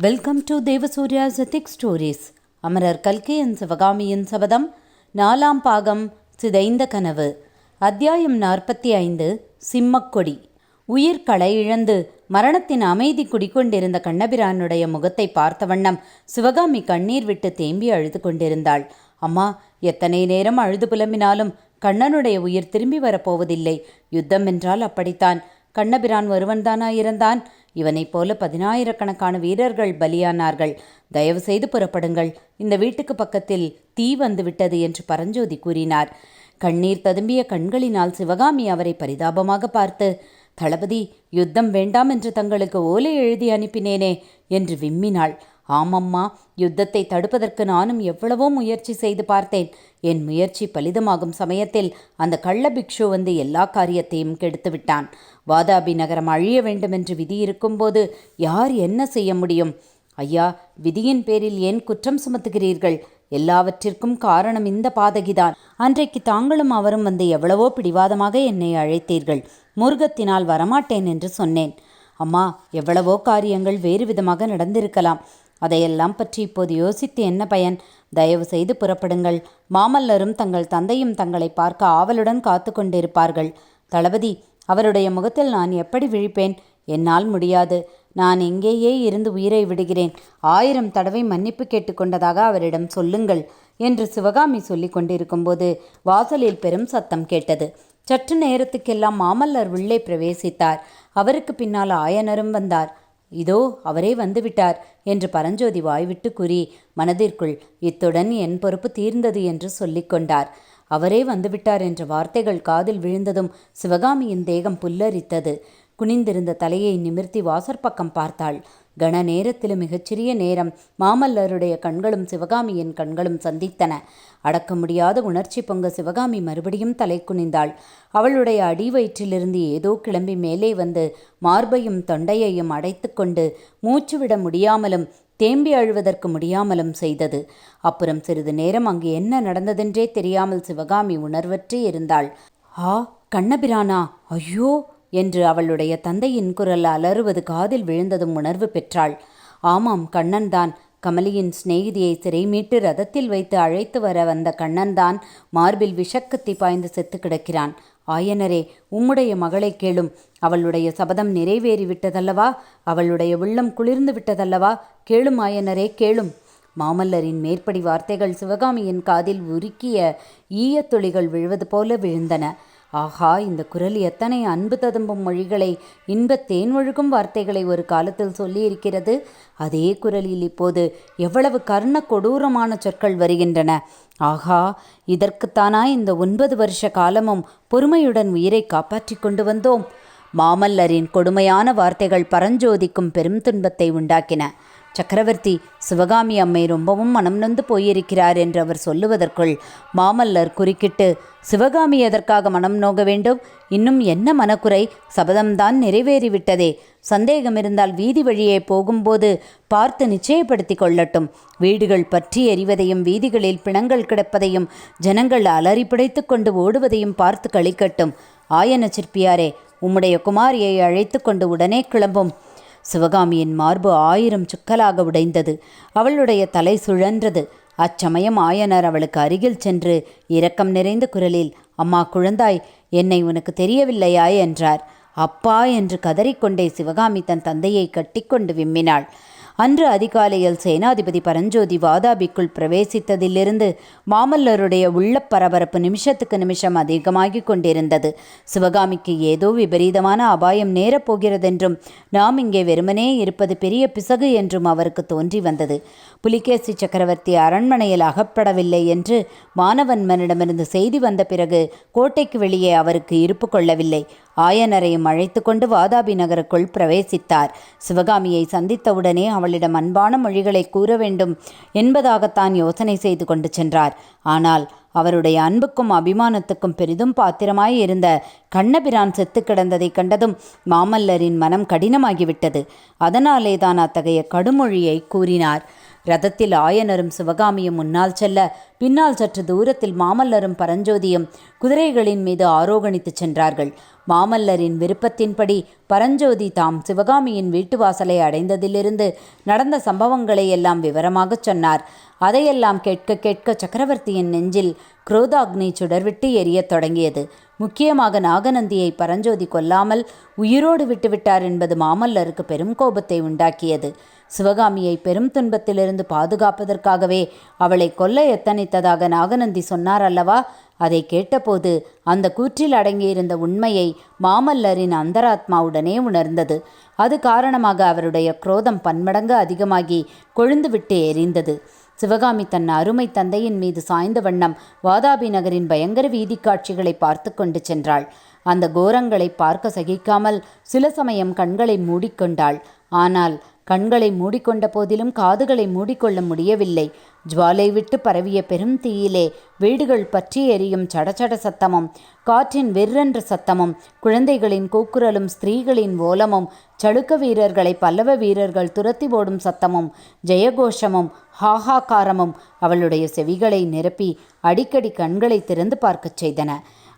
Welcome to Devasurya ஜெத்திக் stories அமரர் கல்கையன் சிவகாமியின் சபதம் நாலாம் பாகம் சிதைந்த கனவு. அத்தியாயம் நாற்பத்தி ஐந்து சிம்மக்கொடி. உயிர் களை இழந்து மரணத்தின் அமைதி குடிக்கொண்டிருந்த கண்ணபிரானுடைய முகத்தை பார்த்த வண்ணம் சிவகாமி கண்ணீர் விட்டு தேம்பி அழுது கொண்டிருந்தாள். அம்மா எத்தனை நேரம் அழுது புலம்பினாலும் கண்ணனுடைய உயிர் திரும்பி வரப்போவதில்லை. யுத்தம் என்றால் அப்படித்தான். கண்ணபிரான் ஒருவன்தானா இருந்தான் இவனைப் போல பதினாயிரக்கணக்கான வீரர்கள் பலியானார்கள். தயவு செய்து புறப்படுங்கள். இந்த வீட்டுக்கு பக்கத்தில் தீ வந்து விட்டது என்று பரஞ்சோதி கூறினார். கண்ணீர் ததும்பிய கண்களினால் சிவகாமி அவரை பரிதாபமாக பார்த்து தளபதி யுத்தம் வேண்டாம் என்று தங்களுக்கு ஓலை எழுதி அனுப்பினேனே என்று விம்மினாள். ஆமம்மா யுத்தத்தை தடுப்பதற்கு நானும் எவ்வளவோ முயற்சி செய்து பார்த்தேன். என் முயற்சி பலிதமாகும் சமயத்தில் அந்த கள்ள பிக்ஷு வந்து எல்லா காரியத்தையும் கெடுத்து விட்டான். வாதாபி நகரம் அழிய வேண்டுமென்று விதி இருக்கும்போது யார் என்ன செய்ய முடியும்? ஐயா விதியின் பேரில் ஏன் குற்றம் சுமத்துகிறீர்கள்? எல்லாவற்றிற்கும் காரணம் இந்த பாதகிதான். அன்றைக்கு தாங்களும் அவரும் வந்து எவ்வளவோ பிடிவாதமாக என்னை அழைத்தீர்கள். முருகத்தினால் வரமாட்டேன் என்று சொன்னேன். அம்மா எவ்வளவோ காரியங்கள் வேறு விதமாக நடந்திருக்கலாம். அதையெல்லாம் பற்றி இப்போது யோசித்து என்ன பயன்? தயவு செய்து புறப்படுங்கள். மாமல்லரும் தங்கள் தந்தையும் தங்களை பார்க்க ஆவலுடன் காத்து கொண்டிருப்பார்கள். தளபதி அவருடைய முகத்தில் நான் எப்படி விழிப்பேன்? என்னால் முடியாது. நான் எங்கேயே இருந்து உயிரை விடுகிறேன். ஆயிரம் தடவை மன்னிப்பு கேட்டுக்கொண்டதாக அவரிடம் சொல்லுங்கள் என்று சிவகாமி சொல்லிக் கொண்டிருக்கும்போது வாசலில் பெரும் சத்தம் கேட்டது. சற்று நேரத்துக்கெல்லாம் மாமல்லர் உள்ளே பிரவேசித்தார். அவருக்கு பின்னால் ஆயனரும் வந்தார். இதோ அவரே வந்துவிட்டார் என்று பரஞ்சோதி வாய்விட்டு கூறி மனதிற்குள் இத்துடன் என் பொறுப்பு தீர்ந்தது என்று சொல்லிக்கொண்டார் அவரே வந்துவிட்டார் என்ற வார்த்தைகள் காதில் விழுந்ததும் சிவகாமியின் தேகம் புல்லரித்தது. குனிந்திருந்த தலையை நிமிர்த்தி வாசற்பக்கம் பார்த்தாள். கன நேரத்திலும் மிகச்சிறிய நேரம். மாமல்லருடைய கண்களும் சிவகாமியின் கண்களும் சந்தித்தன. அடக்க முடியாத உணர்ச்சி பொங்க சிவகாமி மறுபடியும் தலை குனிந்தாள். அவளுடைய அடி வயிற்றிலிருந்து ஏதோ கிளம்பி மேலே வந்து மார்பையும் தொண்டையையும் அடைத்து கொண்டு மூச்சுவிட முடியாமலும் தேம்பி அழுவதற்கு முடியாமலும் செய்தது. அப்புறம் சிறிது நேரம் அங்கு என்ன நடந்ததென்றே தெரியாமல் சிவகாமி உணர்வற்றே இருந்தாள். ஆ கண்ணபிரானா ஐயோ! என்று அவளுடைய தந்தையின் குரல் அலறுவது காதில் விழுந்ததும் உணர்வு பெற்றாள். ஆமாம் கண்ணன்தான். கமலியின் சிநேகிதியை சிறை மீட்டு ரதத்தில் வைத்து அழைத்து வர வந்த கண்ணன்தான் மார்பில் விஷக்கத்தி பாய்ந்து செத்து கிடக்கிறான். ஆயனரே உம்முடைய மகளை கேளும். அவளுடைய சபதம் நிறைவேறி விட்டதல்லவா? அவளுடைய உள்ளம் குளிர்ந்து விட்டதல்லவா? கேளும் ஆயனரே கேளும். மாமல்லரின் மேற்படி வார்த்தைகள் சிவகாமியின் காதில் உருக்கிய ஈயத்துளிகள் விழுவது போல விழுந்தன. ஆஹா இந்த குரல் எத்தனை அன்பு ததும்பும் மொழிகளை இன்பத் தேன்மொழுகும் வார்த்தைகளை ஒரு காலத்தில் சொல்லியிருக்கிறது. அதே குரலில் இப்போது எவ்வளவு கர்ண கொடூரமான சொற்கள் வருகின்றன. ஆஹா இதற்குத்தானா இந்த ஒன்பது வருஷ காலமும் பொறுமையுடன் உயிரை காப்பாற்றிக் கொண்டு வந்தோம். மாமல்லரின் கொடுமையான வார்த்தைகள் பரஞ்சோதிக்கும் பெரும் துன்பத்தை உண்டாக்கின. சக்கரவர்த்தி சிவகாமி அம்மை ரொம்பவும் மனம் நொந்து போயிருக்கிறார் என்று அவர் சொல்லுவதற்குள் மாமல்லர் குறுக்கிட்டு சிவகாமி எதற்காக மனம் நோக வேண்டும்? இன்னும் என்ன மனக்குறை? சபதம்தான் நிறைவேறிவிட்டதே. சந்தேகம் இருந்தால் வீதி வழியே போகும்போது பார்த்து நிச்சயப்படுத்தி கொள்ளட்டும். வீடுகள் பற்றி எறிவதையும் வீதிகளில் பிணங்கள் கிடப்பதையும் ஜனங்கள் அலறி பிடைத்து கொண்டு ஓடுவதையும் பார்த்து கழிக்கட்டும் ஆயன சிற்பியாரே உம்முடைய குமாரியை அழைத்து கொண்டு உடனே கிளம்பும். சிவகாமியின் மார்பு ஆயிரம் சுக்கலாக உடைந்தது. அவளுடைய தலை சுழன்றது. அச்சமயம் ஆயனர் அவளுக்கு அருகில் சென்று இரக்கம் நிறைந்த குரலில் அம்மா குழந்தாய் என்னை உனக்கு தெரியவில்லையா? என்றார். அப்பா என்று கதறிக்கொண்டே சிவகாமி தன் தந்தையை கட்டிக்கொண்டு விம்மினாள். அன்று அதிகாலையில் சேனாதிபதி பரஞ்சோதி வாதாபிக்குள் பிரவேசித்ததிலிருந்து மாமல்லருடைய உள்ள பரபரப்பு நிமிஷத்துக்கு நிமிஷம் அதிகமாகிக் கொண்டிருந்தது. சிவகாமிக்கு ஏதோ விபரீதமான அபாயம் நேரப்போகிறதென்றும் நாம் இங்கே வெறுமனே இருப்பது பெரிய பிசகு என்றும் அவருக்கு தோன்றி வந்தது. புலிகேசி சக்கரவர்த்தி அரண்மனையில் அகப்படவில்லை என்று மாணவன்மனிடமிருந்து செய்தி வந்த பிறகு கோட்டைக்கு வெளியே அவருக்கு இருப்பு கொள்ளவில்லை. ஆயனரையும் அழைத்து கொண்டு வாதாபி நகருக்குள் பிரவேசித்தார். சிவகாமியை சந்தித்தவுடனே அவளிடம் அன்பான மொழிகளை கூற வேண்டும் என்பதாகத்தான் யோசனை செய்து கொண்டு சென்றார். ஆனால் அவருடைய அன்புக்கும் அபிமானத்துக்கும் பெரிதும் பாத்திரமாய் இருந்த கண்ணபிரான் செத்து கிடந்ததை கண்டதும் மாமல்லரின் மனம் கடினமாகிவிட்டது. அதனாலே தான் அத்தகைய கடுமொழியை கூறினார். ரதத்தில் ஆயனரும் சிவகாமியும் முன்னால் செல்ல பின்னால் சற்று தூரத்தில் மாமல்லரும் பரஞ்சோதியும் குதிரைகளின் மீது ஆரோகணித்துச் சென்றார்கள். மாமல்லரின் விருப்பத்தின்படி பரஞ்சோதி தாம் சிவகாமியின் வீட்டு வாசலை அடைந்ததிலிருந்து நடந்த சம்பவங்களை எல்லாம் விவரமாகச் சொன்னார். அதையெல்லாம் கேட்க கேட்க சக்கரவர்த்தியின் நெஞ்சில் குரோதாக்னி சுடர்விட்டு எரியத் தொடங்கியது. முக்கியமாக நாகநந்தியை பரஞ்சோதி கொல்லாமல் உயிரோடு விட்டுவிட்டார் என்பது மாமல்லருக்கு பெரும் கோபத்தை உண்டாக்கியது. சிவகாமியை பெரும் துன்பத்திலிருந்து பாதுகாப்பதற்காகவே அவளை கொல்ல எத்தனித்ததாக நாகநந்தி சொன்னார் அல்லவா? அதை கேட்டபோது அந்த கூற்றில் அடங்கியிருந்த உண்மையை மாமல்லரின் அந்தராத்மாவுடனே உணர்ந்தது. அது காரணமாக அவருடைய குரோதம் பன்மடங்கு அதிகமாகி கொழுந்துவிட்டு எரிந்தது. சிவகாமி தன் அருமை தந்தையின் மீது சாய்ந்த வண்ணம் வாதாபி நகரின் பயங்கர வீதி காட்சிகளை பார்த்து கொண்டு சென்றாள். அந்த கோரங்களை பார்க்க சகிக்காமல் சில சமயம் கண்களை மூடிக்கொண்டாள். ஆனால் கண்களை மூடிக்கொண்ட போதிலும் காதுகளை மூடிக்கொள்ள முடியவில்லை. ஜுவாலை விட்டு பரவிய பெரும் தீயிலே வீடுகள் பற்றி எரியும் சடச்சட சத்தமும் காற்றின் வெர்ரென்ற சத்தமும் குழந்தைகளின் கூக்குரலும் ஸ்திரீகளின் ஓலமும் சளுக்க வீரர்களை பல்லவ வீரர்கள் துரத்தி ஓடும் சத்தமும் ஜெயகோஷமும் ஹாஹாகாரமும் அவளுடைய செவிகளை நிரப்பி அடிக்கடி கண்களை திறந்து பார்க்கச் செய்தன.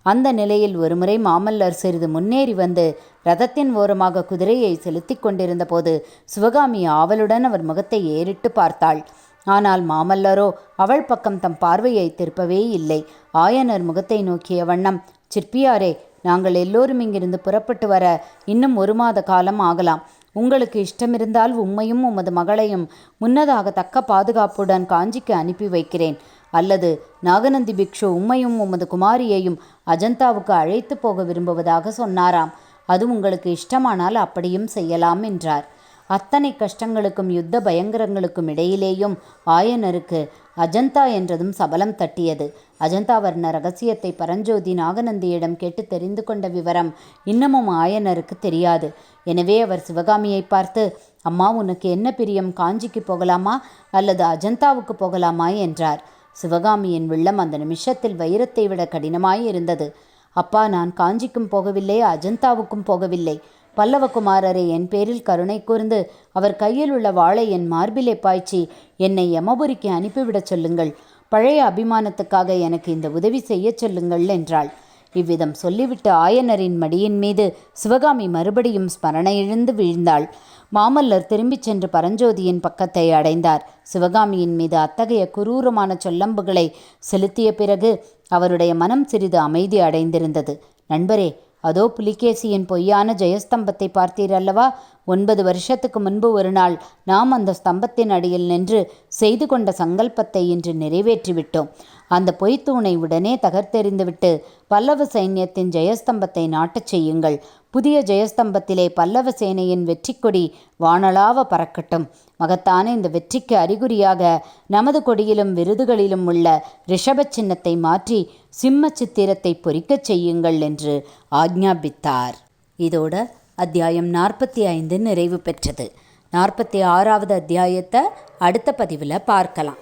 அந்த நிலையில் ஒருமுறை மாமல்லர் சிறிது முன்னேறி வந்து ரதத்தின் ஓரமாக குதிரையை செலுத்தி கொண்டிருந்த போது சிவகாமி ஆவலுடன் அவர் முகத்தை ஏறிட்டு பார்த்தாள். ஆனால் மாமல்லரோ அவள் பக்கம் தம் பார்வையை திருப்பவே இல்லை. ஆயனர் முகத்தை நோக்கிய வண்ணம் சிற்பியாரே நாங்கள் எல்லோரும் இங்கிருந்து புறப்பட்டு வர இன்னும் ஒரு மாத காலம் ஆகலாம். உங்களுக்கு இஷ்டமிருந்தால் உம்மையும் உமது மகளையும் முன்னதாக தக்க பாதுகாப்புடன் காஞ்சிக்கு அனுப்பி வைக்கிறேன். அல்லது நாகநந்தி பிக்ஷு உம்மையும் உமது குமாரியையும் அஜந்தாவுக்கு அழைத்து போக விரும்புவதாக சொன்னாராம். அது உங்களுக்கு இஷ்டமானால் அப்படியும் செய்யலாம் என்றார். அத்தனை கஷ்டங்களுக்கும் யுத்த பயங்கரங்களுக்கும் இடையிலேயும் ஆயனருக்கு அஜந்தா என்றதும் சபலம் தட்டியது. அஜந்தா வர்ண ரகசியத்தை பரஞ்சோதி நாகநந்தியிடம் கேட்டு தெரிந்து கொண்ட விவரம் இன்னமும் ஆயனருக்கு தெரியாது. எனவே அவர் சிவகாமியை பார்த்து அம்மா உனக்கு என்ன பிரியம்? காஞ்சிக்கு போகலாமா? அல்லது அஜந்தாவுக்கு போகலாமா? என்றார். சிவகாமியின் வெள்ளம் அந்த நிமிஷத்தில் வைரத்தை விட கடினமாய் இருந்தது. அப்பா நான் காஞ்சிக்கும் போகவில்லை அஜந்தாவுக்கும் போகவில்லை. பல்லவகுமாரரை என் பேரில் கருணை கூர்ந்து அவர் கையில் உள்ள வாளை என் மார்பிலே பாய்ச்சி என்னை யமபுரிக்கு அனுப்பிவிடச் சொல்லுங்கள். பழைய அபிமானத்துக்காக எனக்கு இந்த உதவி செய்யச் சொல்லுங்கள் என்றாள். இவ்விதம் சொல்லிவிட்டு ஆயனரின் மடியின் மீது சிவகாமி மறுபடியும் ஸ்மரணை இழந்து வீழ்ந்தாள். மாமல்லர் திரும்பிச் சென்று பரஞ்சோதியின் பக்கத்தை அடைந்தார். சிவகாமியின் மீது அத்தகைய குரூரமான சொல்லம்புகளை செலுத்திய பிறகு அவருடைய மனம் சிறிது அமைதி அடைந்திருந்தது. நண்பரே அதோ புலிகேசியின் பொய்யான ஜெயஸ்தம்பத்தை பார்த்தீர் அல்லவா? ஒன்பது வருஷத்துக்கு முன்பு ஒரு நாள் நாம் அந்த ஸ்தம்பத்தின் அடியில் நின்று செய்து கொண்ட சங்கல்பத்தை இன்று நிறைவேற்றிவிட்டோம். அந்த பொய்த்தூணை உடனே தகர்த்தெறிந்துவிட்டு பல்லவ சைன்யத்தின் ஜெயஸ்தம்பத்தை நாட்டச் செய்யுங்கள். புதிய ஜெயஸ்தம்பத்திலே பல்லவ சேனையின் வெற்றிக்கொடி வானலாவ பறக்கட்டும். மகத்தான இந்த வெற்றிக்கு அறிகுறியாக நமது கொடியிலும் விருதுகளிலும் உள்ள ரிஷப சின்னத்தை மாற்றி சிம்ம சித்திரத்தை பொறிக்கச் செய்யுங்கள் என்று ஆக்ஞாபித்தார் இதோட அத்தியாயம் நாற்பத்தி ஐந்து நிறைவு பெற்றது. நாற்பத்தி ஆறாவது அத்தியாயத்தை அடுத்த பதிவில் பார்க்கலாம்.